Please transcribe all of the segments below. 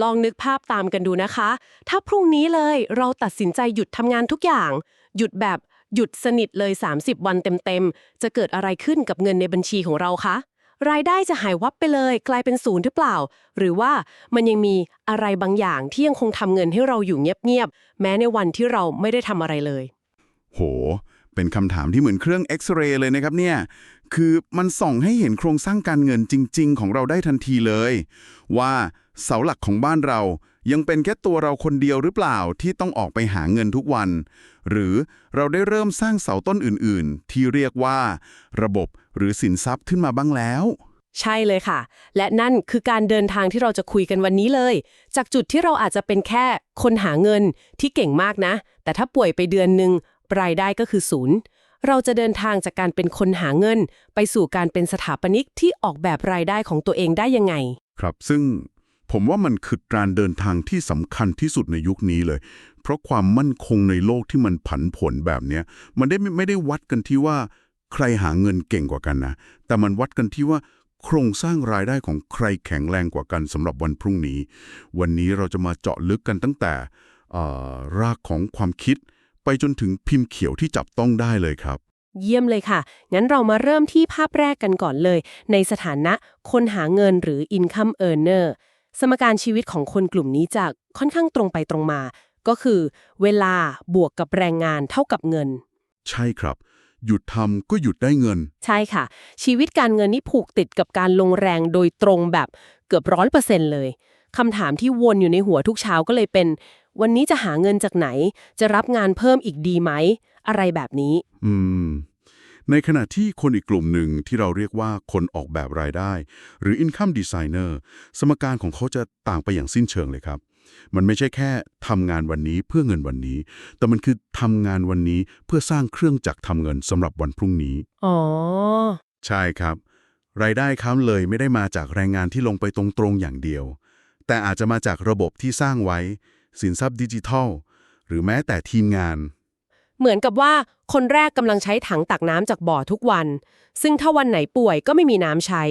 ลองนึกภาพตามกันดูนะคะ ถ้าพรุ่งนี้เลยเราตัดสินใจหยุดทำงานทุกอย่าง หยุดแบบหยุดสนิทเลย 30 วันเต็มๆ จะเกิดอะไรขึ้นกับเงินในบัญชีของเราคะ รายได้จะหายวับไปเลย กลายเป็นศูนย์หรือเปล่า หรือว่ามันยังมีอะไรบางอย่างที่ยังคงทำเงินให้เราอยู่เงียบๆ แม้ในวันที่เราไม่ได้ทำอะไรเลย โห เป็นคำถามที่เหมือนเครื่องเอ็กซเรย์เลยนะครับเนี่ย คือมันส่องให้เห็นโครงสร้างการเงินจริง ๆ ของเราได้ทันทีเลย ว่าเสาหลักของบ้านเรายังเป็นแค่ตัวเราคนเดียวหรือเปล่าที่ต้องออกไปหาเงินทุกวัน หรือเราได้เริ่มสร้างเสาต้นอื่นๆ ที่เรียกว่า ระบบหรือสินทรัพย์ขึ้นมาบ้างแล้ว ใช่เลยค่ะ และนั่นคือการเดินทางที่เราจะคุยกันวันนี้เลย จากจุดที่เราอาจจะเป็นแค่คนหาเงินที่เก่งมากนะ แต่ถ้าป่วยไปเดือนหนึ่งรายได้ก็คือศูนย์ เราจะเดินทางจากการเป็นคนหาเงิน ไปสู่การเป็นสถาปนิกที่ออกแบบรายได้ของตัวเองได้ยังไง ครับซึ่งผมว่ามันคือการเดินทางที่สำคัญที่สุดในยุคนี้เลย เพราะความมั่นคงในโลกที่มันผันผวนแบบนี้มันได้ไม่ไม่ได้วัดกันที่ว่าใครหาเงินเก่งกว่ากันนะ แต่มันวัดกันที่ว่าโครงสร้างรายได้ของใครแข็งแรงกว่ากันสำหรับวันพรุ่งนี้ วันนี้เราจะมาเจาะลึกกันตั้งแต่เอ่อรากของความคิด ไปจนถึงพิมพ์เขียวที่จับต้องได้เลยครับ เยี่ยมเลยค่ะ งั้นเรามาเริ่มที่ภาพแรกกันก่อนเลย ในสถานะคนหาเงินหรือ income earner สมการชีวิตของคนกลุ่มนี้จะค่อนข้างตรงไปตรงมา ก็คือ เวลาบวกกับแรงงานเท่ากับเงิน ใช่ครับ หยุดทำก็หยุดได้เงิน ใช่ค่ะ ชีวิตการเงินนี่ผูกติดกับการลงแรงโดยตรงแบบเกือบร้อยเปอร์เซ็นต์เลยคำถามที่วนอยู่ในหัวทุกเช้าก็เลยเป็น วันนี้จะหาเงินจากไหน จะรับงานเพิ่มอีกดีไหม อะไรแบบนี้ อืม ในขณะที่คนอีกกลุ่มหนึ่งที่เราเรียกว่าคนออกแบบรายได้ หรือ income designer สมการของเขาจะต่างไปอย่างสิ้นเชิงเลยครับ มันไม่ใช่แค่ทำงานวันนี้เพื่อเงินวันนี้ แต่มันคือทำงานวันนี้เพื่อสร้างเครื่องจักรทำเงินสำหรับวันพรุ่งนี้ อ๋อ ใช่ครับ รายได้เขาเลยไม่ได้มาจากแรงงานที่ลงไปตรงๆอย่างเดียว แต่อาจจะมาจากระบบที่สร้างไว้ สินทรัพย์ดิจิทัล หรือแม้แต่ทีมงาน เหมือนกับว่าคนแรกกำลังใช้ถังตักน้ำจากบ่อทุกวัน ซึ่งถ้าวันไหนป่วยก็ไม่มีน้ำใช้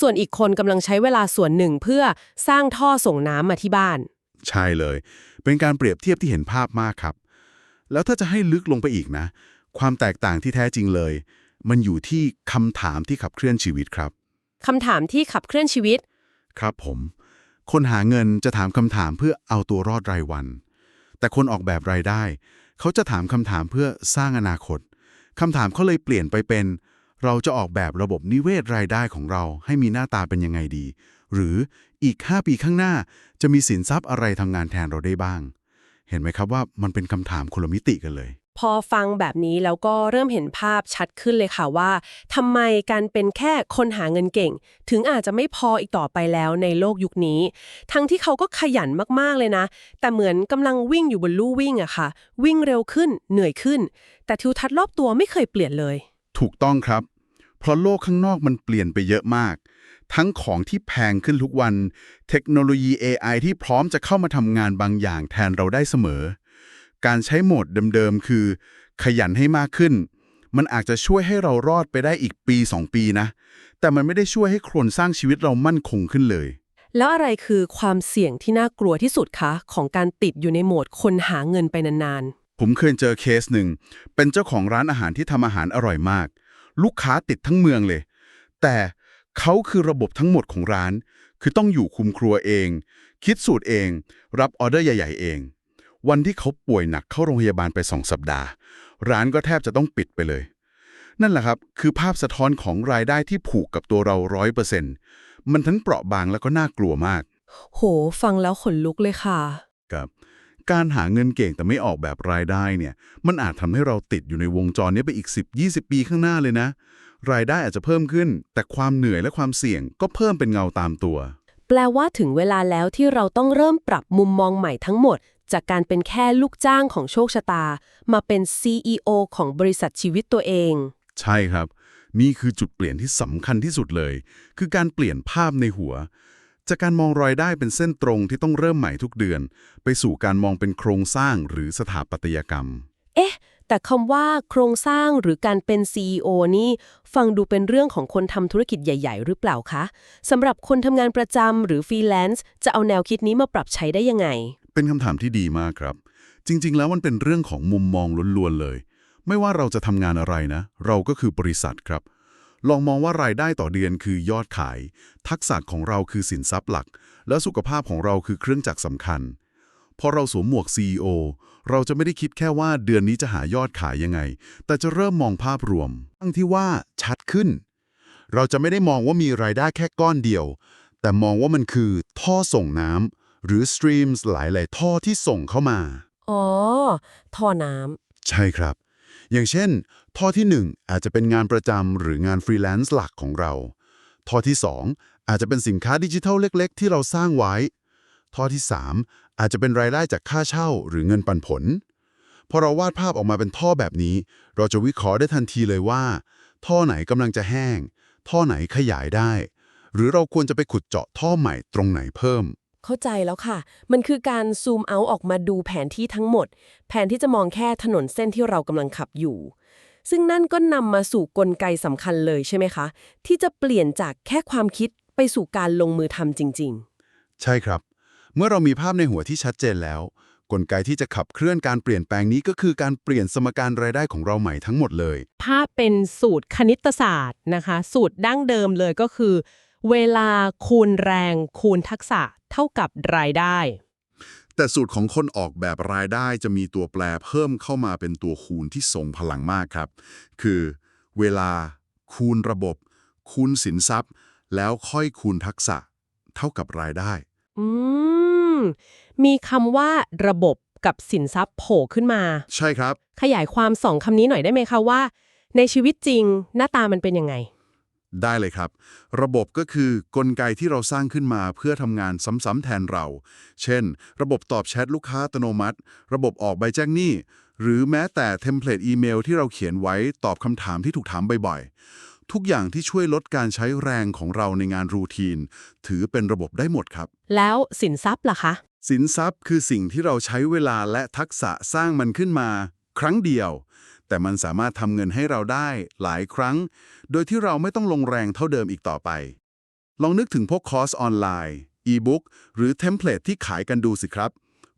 ส่วนอีกคนกำลังใช้เวลาส่วนหนึ่งเพื่อสร้างท่อส่งน้ำมาที่บ้าน ใช่เลย เป็นการเปรียบเทียบที่เห็นภาพมากครับ แล้วถ้าจะให้ลึกลงไปอีกนะ ความแตกต่างที่แท้จริงเลย มันอยู่ที่คำถามที่ขับเคลื่อนชีวิตครับคำถามที่ขับเคลื่อนชีวิต ครับผม คนหาเงินจะถามคำถามเพื่อเอาตัวรอดรายวัน แต่คนออกแบบรายได้ เขาจะถามคำถามเพื่อสร้างอนาคตคำถามเขาเลยเปลี่ยนไปเป็น เราจะออกแบบระบบนิเวศรายได้ของเราให้มีหน้าตาเป็นยังไงดี หรืออีก 5 ปีข้างหน้าจะมีสินทรัพย์อะไรทำงานแทนเราได้บ้าง เห็นไหมครับว่ามันเป็นคำถามคนละมิติกันเลย พอฟังแบบนี้แล้วก็เริ่มเห็นภาพชัดขึ้นเลยค่ะว่าทำไมการเป็นแค่คนหาเงินเก่ง ถึงอาจจะไม่พออีกต่อไปแล้วในโลกยุคนี้ ทั้งที่เขาก็ขยันมากๆเลยนะ แต่เหมือนกำลังวิ่งอยู่บนลู่วิ่งอะค่ะ วิ่งเร็วขึ้นเหนื่อยขึ้น แต่ทิวทัศน์รอบตัวไม่เคยเปลี่ยนเลย ถูกต้องครับ เพราะโลกข้างนอกมันเปลี่ยนไปเยอะมากทั้งของที่แพงขึ้นทุกวัน เทคโนโลยี AI ที่พร้อมจะเข้ามาทำงานบางอย่างแทนเราได้เสมอ การใช้โหมดเดิมๆ คือ ขยันให้มากขึ้น มันอาจจะช่วยให้เรารอดไปได้อีกปี 2 ปีนะ แต่มันไม่ได้ช่วยให้โครงสร้างชีวิตเรามั่นคงขึ้นเลย แล้วอะไรคือความเสี่ยงที่น่ากลัวที่สุดคะ ของการติดอยู่ในโหมดคนหาเงินไปนานผมเคยเจอเคสหนึ่ง เป็นเจ้าของร้านอาหารที่ทำอาหารอร่อยมาก ลูกค้าติดทั้งเมืองเลย แต่เขาคือระบบทั้งหมดของร้าน คือต้องอยู่คุมครัวเอง คิดสูตรเอง รับออเดอร์ใหญ่ ๆ เอง วันที่เขาป่วยหนักเข้าโรงพยาบาลไปสองสัปดาห์ ร้านก็แทบจะต้องปิดไปเลย นั่นแหละครับ คือภาพสะท้อนของรายได้ที่ผูกกับตัวเราร้อยเปอร์เซ็นต์มันทั้งเปราะบางแล้วก็น่ากลัวมากๆโห ฟังแล้วขนลุกเลยค่ะครับการหาเงินเก่งแต่ไม่ออกแบบรายได้เนี่ย มันอาจทำให้เราติดอยู่ในวงจรนี้ไปอีก 10-20 ปีข้างหน้าเลยนะ รายได้อาจจะเพิ่มขึ้น แต่ความเหนื่อยและความเสี่ยงก็เพิ่มเป็นเงาตามตัว แปลว่าถึงเวลาแล้วที่เราต้องเริ่มปรับมุมมองใหม่ทั้งหมด จากการเป็นแค่ลูกจ้างของโชคชะตา มาเป็น CEO ของบริษัทชีวิตตัวเอง ใช่ครับ นี่คือจุดเปลี่ยนที่สำคัญที่สุดเลย คือการเปลี่ยนภาพในหัว จากการมองรายได้เป็นเส้นตรงที่ต้องเริ่มใหม่ทุกเดือน ไปสู่การมองเป็นโครงสร้างหรือสถาปัตยกรรม เอ๊ะ แต่คำว่าโครงสร้างหรือการเป็น CEO นี่ฟังดูเป็นเรื่องของคนทำธุรกิจใหญ่ ๆ หรือเปล่าคะสำหรับคนทำงานประจำหรือฟรีแลนซ์จะเอาแนวคิดนี้มาปรับใช้ได้ยังไง เป็นคำถามที่ดีมากครับ จริง ๆ แล้วมันเป็นเรื่องของมุมมองล้วนๆเลย ไม่ว่าเราจะทำงานอะไรนะ เราก็คือบริษัทครับ ลองมองว่ารายได้ต่อเดือนคือยอดขาย ทักษะของเราคือสินทรัพย์หลัก และสุขภาพของเราคือเครื่องจักรสำคัญพอเราสวมหมวก CEO เราจะไม่ได้คิดแค่ว่าเดือนนี้จะหายอดขายยังไง แต่จะเริ่มมองภาพรวม ทั้งที่ว่าชัดขึ้น เราจะไม่ได้มองว่ามีรายได้แค่ก้อนเดียว แต่มองว่ามันคือท่อส่งน้ำ หรือ streams หลาย ๆ ท่อที่ส่งเข้ามา อ๋อ ท่อน้ำ ใช่ครับ อย่างเช่น ท่อที่ 1 อาจจะเป็นงานประจำหรืองานฟรีแลนซ์หลักของเรา ท่อที่ 2 อาจจะเป็นสินค้าดิจิทัลเล็ก ๆ ที่เราสร้างไว้ ท่อที่ 3 อาจจะเป็นรายได้จากค่าเช่าหรือเงินปันผล พอเราวาดภาพออกมาเป็นท่อแบบนี้ เราจะวิเคราะห์ได้ทันทีเลยว่า ท่อไหนกำลังจะแห้ง ท่อไหนขยายได้ หรือเราควรจะไปขุดเจาะท่อใหม่ตรงไหนเพิ่ม เข้าใจแล้วค่ะ มันคือการซูมเอาออกมาดูแผนที่ทั้งหมด แผนที่จะมองแค่ถนนเส้นที่เรากำลังขับอยู่ ซึ่งนั่นก็นำมาสู่กลไกสำคัญเลยใช่ไหมคะ ที่จะเปลี่ยนจากแค่ความคิดไปสู่การลงมือทำจริงใช่ครับ เมื่อเรามีภาพในหัวที่ชัดเจนแล้ว กลไกที่จะขับเคลื่อนการเปลี่ยนแปลงนี้ก็คือการเปลี่ยนสมการรายได้ของเราใหม่ทั้งหมดเลย ภาพเป็นสูตรคณิตศาสตร์นะคะ สูตรดั้งเดิมเลยก็คือ เวลาคูณแรงคูณทักษะเท่ากับรายได้ แต่สูตรของคนออกแบบรายได้จะมีตัวแปรเพิ่มเข้ามาเป็นตัวคูณที่ทรงพลังมากครับ คือเวลาคูณระบบ คูณสินทรัพย์ แล้วค่อยคูณทักษะ เท่ากับรายได้ๆอืม มีคำว่าระบบกับสินทรัพย์โผล่ขึ้นมา ใช่ครับ ขยายความสองคำนี้หน่อยได้ไหมคะว่า ในชีวิตจริงหน้าตามันเป็นยังไง ได้เลยครับ ระบบก็คือกลไกที่เราสร้างขึ้นมาเพื่อทำงานซ้ำๆแทนเรา เช่น ระบบตอบแชทลูกค้าอัตโนมัติ ระบบออกใบแจ้งหนี้ หรือแม้แต่เทมเพลตอีเมลที่เราเขียนไว้ตอบคำถามที่ถูกถามบ่อยๆ ทุกอย่างที่ช่วยลดการใช้แรงของเราในงานรูทีน ถือเป็นระบบได้หมดครับ แล้วสินทรัพย์ล่ะคะ สินทรัพย์คือสิ่งที่เราใช้เวลาและทักษะสร้างมันขึ้นมา ครั้งเดียว แต่มันสามารถทำเงินให้เราได้หลายครั้ง โดยที่เราไม่ต้องลงแรงเท่าเดิมอีกต่อไป ลองนึกถึงพวกคอร์สออนไลน์อีบุ๊กหรือเทมเพลตที่ขายกันดูสิครับ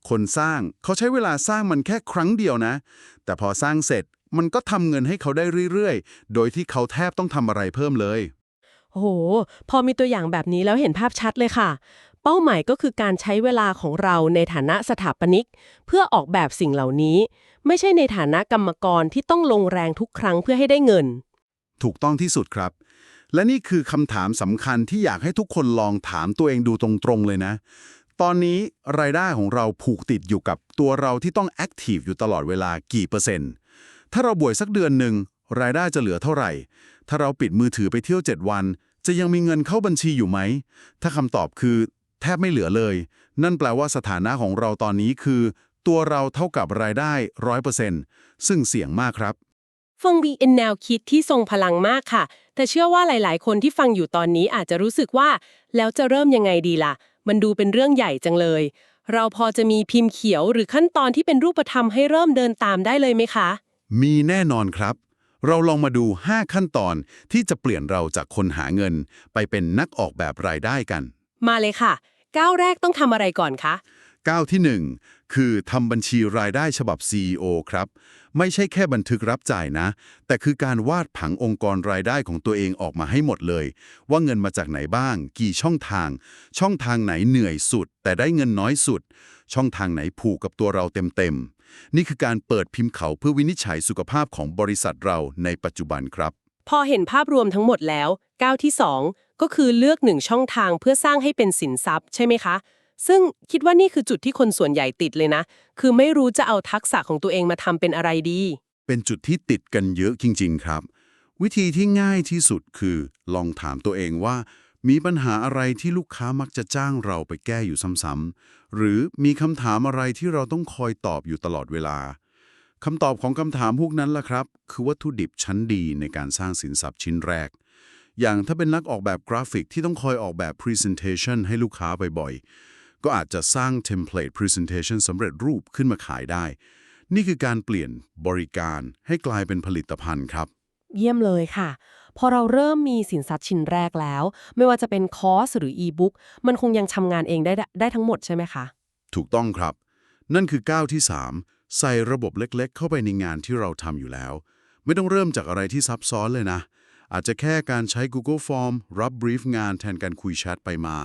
คนสร้างเขาใช้เวลาสร้างมันแค่ครั้งเดียวนะ แต่พอสร้างเสร็จมันก็ทำเงินให้เขาได้เรื่อยๆ โดยที่เขาแทบต้องทำอะไรเพิ่มเลย โอ้โห พอมีตัวอย่างแบบนี้แล้วเห็นภาพชัดเลยค่ะ เป้าหมายก็คือการใช้เวลาของเราในฐานะสถาปนิก เพื่อออกแบบสิ่งเหล่านี้ ไม่ใช่ในฐานะกรรมกรที่ต้องลงแรงทุกครั้งเพื่อให้ได้เงิน ถูกต้องที่สุดครับ และนี่คือคำถามสำคัญที่อยากให้ทุกคนลองถามตัวเองดูตรงๆเลยนะ ตอนนี้รายได้ของเราผูกติดอยู่กับตัวเราที่ต้องแอคทีฟอยู่ตลอดเวลากี่เปอร์เซ็นต์ ถ้าเราบวยสักเดือนหนึ่งรายได้จะเหลือเท่าไหร่ ถ้าเราปิดมือถือไปเที่ยว 7 วัน จะยังมีเงินเข้าบัญชีอยู่ไหม ถ้าคำตอบคือ แทบไม่เหลือเลย นั่นแปลว่าสถานะของเราตอนนี้คือ ตัวเราเท่ากับรายได้ร้อยเปอร์เซ็นต์ซึ่งเสี่ยงมากครับฟังบีเป็นแนวคิดที่ทรงพลังมากค่ะ แต่เชื่อว่าหลาย ๆ คนที่ฟังอยู่ตอนนี้อาจจะรู้สึกว่า แล้วจะเริ่มยังไงดีล่ะ มันดูเป็นเรื่องใหญ่จังเลย เราพอจะมีพิมพ์เขียวหรือขั้นตอนที่เป็นรูปธรรมให้เริ่มเดินตามได้เลยไหมคะ มีแน่นอนครับ เราลองมาดู 5 ขั้นตอนที่จะเปลี่ยนเราจากคนหาเงิน ไปเป็นนักออกแบบรายได้กัน มาเลยค่ะ ก้าวแรกต้องทำอะไรก่อนคะ ก้าวที่ 1 คือทำบัญชีรายได้ฉบับ CEO ครับ ไม่ใช่แค่บันทึกรับจ่ายนะ แต่คือการวาดผังองค์กรรายได้ของตัวเองออกมาให้หมดเลย ว่าเงินมาจากไหนบ้าง กี่ช่องทาง ช่องทางไหนเหนื่อยสุด แต่ได้เงินน้อยสุด ช่องทางไหนผูกกับตัวเราเต็มๆ นี่คือการเปิดพิมพ์เขาเพื่อวินิจฉัยสุขภาพของบริษัทเราในปัจจุบันครับ พอเห็นภาพรวมทั้งหมดแล้วก้าวที่ 2 ก็คือเลือกหนึ่งช่องทางเพื่อสร้างให้เป็นสินทรัพย์ใช่ไหมคะ ซึ่งคิดว่านี่คือจุดที่คนส่วนใหญ่ติดเลยนะ คือไม่รู้จะเอาทักษะของตัวเองมาทำเป็นอะไรดี เป็นจุดที่ติดกันเยอะจริง ๆ ครับ วิธีที่ง่ายที่สุดคือ ลองถามตัวเองว่า มีปัญหาอะไรที่ลูกค้ามักจะจ้างเราไปแก้อยู่ซ้ำๆหรือมีคำถามอะไรที่เราต้องคอยตอบอยู่ตลอดเวลาคำตอบของคำถามพวกนั้นล่ะครับ คือวัตถุดิบชั้นดีในการสร้างสินทรัพย์ชิ้นแรก อย่างถ้าเป็นนักออกแบบกราฟิกที่ต้องคอยออกแบบ Presentation ให้ลูกค้าบ่อยๆ ก็อาจจะสร้าง Template Presentation สำเร็จรูปขึ้นมาขายได้ นี่คือการเปลี่ยนบริการให้กลายเป็นผลิตภัณฑ์ครับ เยี่ยมเลยค่ะ พอเราเริ่มมีสินทรัพย์ชิ้นแรกแล้ว ไม่ว่าจะเป็นคอร์สหรืออีบุ๊กมันคงยังทำงานเองได้ได้ทั้งหมดใช่ไหมคะ ถูกต้องครับ นั่นคือก้าวที่ 3 ใส่ระบบเล็กๆ เข้าไปในงานที่เราทำอยู่แล้ว ไม่ต้องเริ่มจากอะไรที่ซับซ้อนเลยนะ อาจจะแค่การใช้ Google Form รับบรีฟงานแทนการคุยแชทไปมา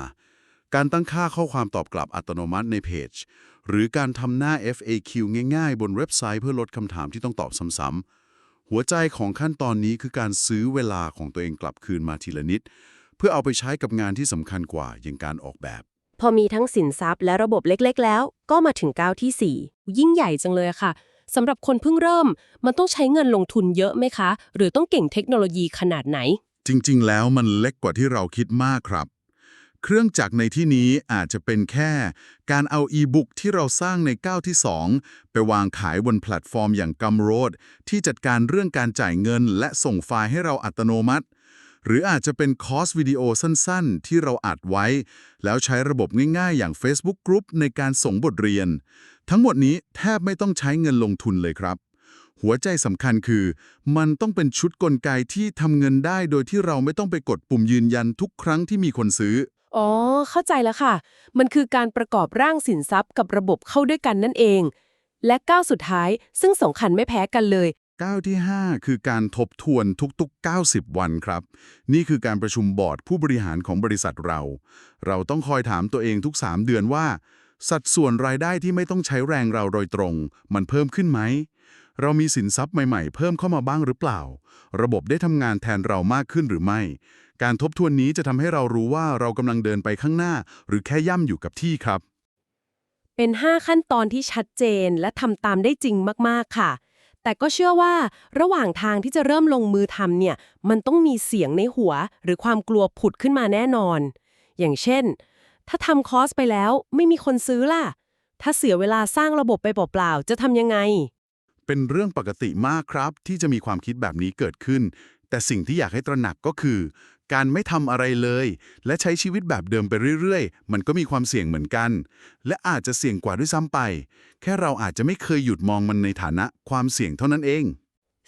การตั้งค่าข้อความตอบกลับอัตโนมัติในเพจ หรือการทำหน้า FAQ ง่ายๆ บนเว็บไซต์เพื่อลดคำถามที่ต้องตอบซ้ำๆ หัวใจของขั้นตอนนี้คือการซื้อเวลาของตัวเองกลับคืนมาทีละนิด เพื่อเอาไปใช้กับงานที่สำคัญกว่าอย่างการออกแบบ พอมีทั้งสินทรัพย์และระบบเล็กๆ แล้ว ก็มาถึงก้าวที่ 4 ยิ่งใหญ่จังเลยค่ะ สำหรับคนเพิ่งเริ่ม มันต้องใช้เงินลงทุนเยอะไหมคะ หรือต้องเก่งเทคโนโลยีขนาดไหน จริง ๆ แล้วมันเล็กกว่าที่เราคิดมากครับ เครื่องจักรในที่นี้อาจจะเป็นแค่ การเอาอีบุ๊กที่เราสร้างในก้าวที่ 2 ไปวางขายบนแพลตฟอร์มอย่าง Gumroad ที่จัดการเรื่องการจ่ายเงิน และส่งไฟล์ให้เราอัตโนมัติ หรืออาจจะเป็นคอร์สวิดีโอสั้นๆ ที่เราอัดไว้ แล้วใช้ระบบง่ายๆ อย่าง Facebook Group ในการส่งบทเรียน ทั้งหมดนี้แทบไม่ต้องใช้เงินลงทุนเลยครับ หัวใจสำคัญคือ มันต้องเป็นชุดกลไกที่ทำเงินได้โดยที่เราไม่ต้องไปกดปุ่มยืนยันทุกครั้งที่มีคนซื้อ อ๋อ เข้าใจแล้วค่ะ มันคือการประกอบร่างสินทรัพย์กับระบบเข้าด้วยกันนั่นเอง และก้าวสุดท้ายซึ่งสำคัญไม่แพ้กันเลย ก้าวที่ 5 คือการทบทวนทุกๆ 90 วันครับ นี่คือการประชุมบอร์ดผู้บริหารของบริษัทเรา เราต้องคอยถามตัวเองทุก 3 เดือนว่า สัดส่วนรายได้ที่ไม่ต้องใช้แรงเราโดยตรง มันเพิ่มขึ้นไหม เรามีสินทรัพย์ใหม่ๆ เพิ่มเข้ามาบ้างหรือเปล่า ระบบได้ทำงานแทนเรามากขึ้นหรือไม่ การทบทวนนี้จะทำให้เรารู้ว่าเรากำลังเดินไปข้างหน้า หรือแค่ย่ำอยู่กับที่ครับ เป็น 5 ขั้นตอนที่ชัดเจนและทำตามได้จริงมากๆค่ะ แต่ก็เชื่อว่าระหว่างทางที่จะเริ่มลงมือทำเนี่ย มันต้องมีเสียงในหัว หรือความกลัวผุดขึ้นมาแน่นอน อย่างเช่น ถ้าทำคอร์สไปแล้วไม่มีคนซื้อล่ะ ถ้าเสียเวลาสร้างระบบไปเปล่าๆจะทำยังไง เป็นเรื่องปกติมากครับที่จะมีความคิดแบบนี้เกิดขึ้น แต่สิ่งที่อยากให้ตระหนักก็คือ การไม่ทำอะไรเลย และใช้ชีวิตแบบเดิมไปเรื่อยๆ มันก็มีความเสี่ยงเหมือนกัน และอาจจะเสี่ยงกว่าด้วยซ้ำไป แค่เราอาจจะไม่เคยหยุดมองมันในฐานะความเสี่ยงเท่านั้นเอง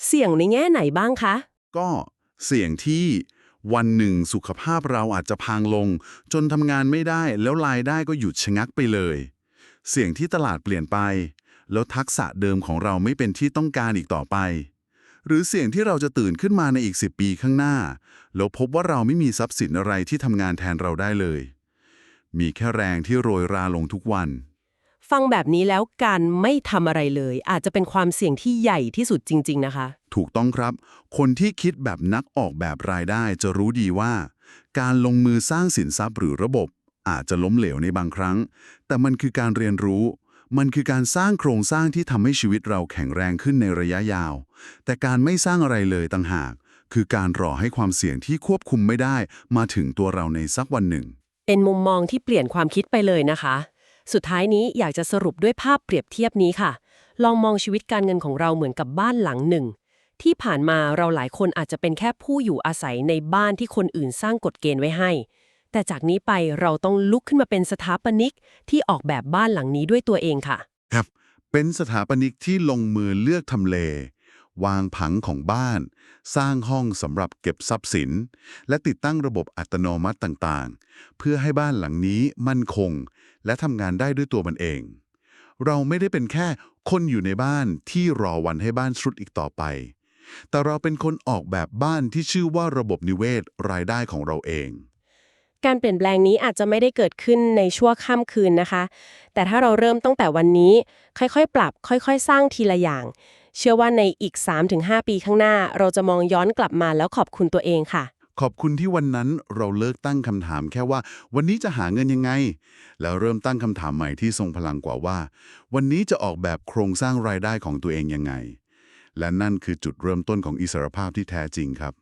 เสี่ยงในแง่ไหนบ้างคะ ก็เสี่ยงที่วันหนึ่งสุขภาพเราอาจจะพังลง จนทำงานไม่ได้แล้วรายได้ก็หยุดชะงักไปเลย เสี่ยงที่ตลาดเปลี่ยนไป แล้วทักษะเดิมของเราไม่เป็นที่ต้องการอีกต่อไป หรือเสี่ยงที่เราจะตื่นขึ้นมาในอีก 10 ปีข้างหน้า แล้วพบว่าเราไม่มีทรัพย์สินอะไรที่ทำงานแทนเราได้เลย มีแค่แรงที่โรยราลงทุกวัน ฟังแบบนี้แล้วการไม่ทำอะไรเลย อาจจะเป็นความเสี่ยงที่ใหญ่ที่สุดจริง ๆ นะคะ ถูกต้องครับ คนที่คิดแบบนักออกแบบรายได้จะรู้ดีว่า การลงมือสร้างสินทรัพย์หรือระบบ อาจจะล้มเหลวในบางครั้ง แต่มันคือการเรียนรู้ มันคือการสร้างโครงสร้างที่ทำให้ชีวิตเราแข็งแรงขึ้นในระยะยาว แต่การไม่สร้างอะไรเลยต่างหาก คือการรอให้ความเสี่ยงที่ควบคุมไม่ได้ มาถึงตัวเราในสักวันหนึ่ง เป็นมุมมองที่เปลี่ยนความคิดไปเลยนะคะ สุดท้ายนี้อยากจะสรุปด้วยภาพเปรียบเทียบนี้ค่ะ ลองมองชีวิตการเงินของเราเหมือนกับบ้านหลังหนึ่ง ที่ผ่านมาเราหลายคนอาจจะเป็นแค่ผู้อยู่อาศัยในบ้านที่คนอื่นสร้างกฎเกณฑ์ไว้ให้ แต่จากนี้ไปเราต้องลุกขึ้นมาเป็นสถาปนิกที่ออกแบบบ้านหลังนี้ด้วยตัวเองค่ะ ครับ เป็นสถาปนิกที่ลงมือเลือกทำเล วางผังของบ้าน สร้างห้องสำหรับเก็บทรัพย์สิน และติดตั้งระบบอัตโนมัติต่างๆ เพื่อให้บ้านหลังนี้มั่นคง และทำงานได้ด้วยตัวมันเอง เราไม่ได้เป็นแค่คนอยู่ในบ้านที่รอวันให้บ้านสุดอีกต่อไปแต่เราเป็นคนออกแบบบ้านที่ชื่อว่าระบบนิเวศรายได้ของเราเอง การเปลี่ยนแปลงนี้อาจจะไม่ได้เกิดขึ้นในชั่วข้ามคืนนะคะ แต่ถ้าเราเริ่มตั้งแต่วันนี้ ค่อยๆ ปรับ ค่อยๆ สร้างทีละอย่าง เชื่อว่าในอีก 3-5 ปีข้างหน้า เราจะมองย้อนกลับมาแล้วขอบคุณตัวเองค่ะ ขอบคุณที่วันนั้นเราเลิกตั้งคำถามแค่ว่า วันนี้จะหาเงินยังไง แล้วเริ่มตั้งคำถามใหม่ที่ทรงพลังกว่าว่า วันนี้จะออกแบบโครงสร้างรายได้ของตัวเองยังไง และนั่นคือจุดเริ่มต้นของอิสรภาพที่แท้จริงครับ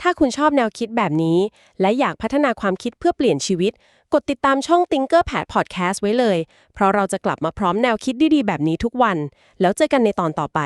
ถ้าคุณชอบแนวคิดแบบนี้ และอยากพัฒนาความคิดเพื่อเปลี่ยนชีวิต กดติดตามช่อง Thinkerpad Podcast ไว้เลย เพราะเราจะกลับมาพร้อมแนวคิดดีๆ แบบนี้ทุกวัน แล้วเจอกันในตอนต่อไป